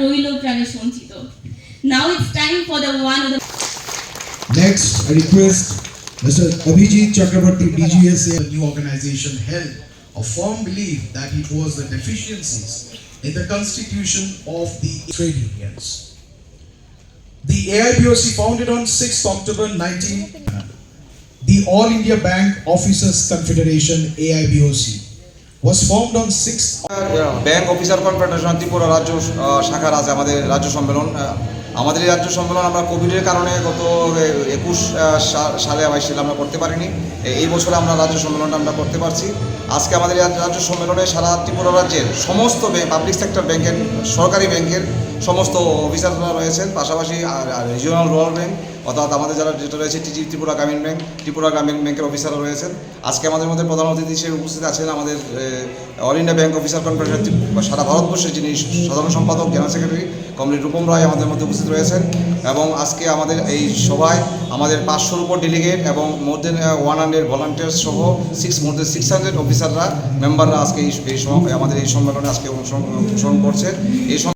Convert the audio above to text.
রইল প্রাণে সঞ্চিত now it's time for the one of the Next, I request Mr. Abhijit Chakraborty, DGSA, the new organization held a firm belief that it was the deficiencies in the constitution of the trade unions. The AIBOC founded on 6th October 19, the All India Bank Officers Confederation AIBOC was formed on 6th bank officer confederation Tripura রাজ্য শাখার আছে আমাদের রাজ্য সম্মেলন আহ, আমাদের এই রাজ্য সম্মেলন আমরা কোভিডের কারণে গত একুশ সালে বাইশ আমরা করতে পারিনি। এই বছরে আমরা রাজ্য সম্মেলনটা আমরা করতে পারছি। আজকে আমাদের রাজ্য- সম্মেলনে সারা ত্রিপুরা রাজ্যের সমস্ত পাবলিক সেক্টর ব্যাংকের সরকারি ব্যাংকের সমস্ত অফিসাররা রয়েছেন পাশাপাশি রিজিওনাল রুরাল ব্যাংক অর্থাৎ আমাদের যারা যেটা রয়েছে টিজি ত্রিপুরা গ্রামীণ ব্যাংক, ত্রিপুরা গ্রামীণ ব্যাংকের অফিসাররা রয়েছেন। আজকে আমাদের মধ্যে প্রধান অতিথি হিসেবে উপস্থিত আছেন আমাদের অল ইন্ডিয়া ব্যাংক অফিসার কনফারেন্সের সারা ভারতবর্ষের যিনি সাধারণ সম্পাদক general secretary comrade Rupam Roy আমাদের মধ্যে উপস্থিত রয়েছেন। এবং আজকে আমাদের এই সভায় আমাদের পাঁচশোর উপর ডেলিগেট এবং more than one hundred volunteers সহ six more than six hundred অফিসাররা মেম্বাররা আজকে এই আমাদের এই সম্মেলনে আজকে অংশগ্রহণ করছে। এই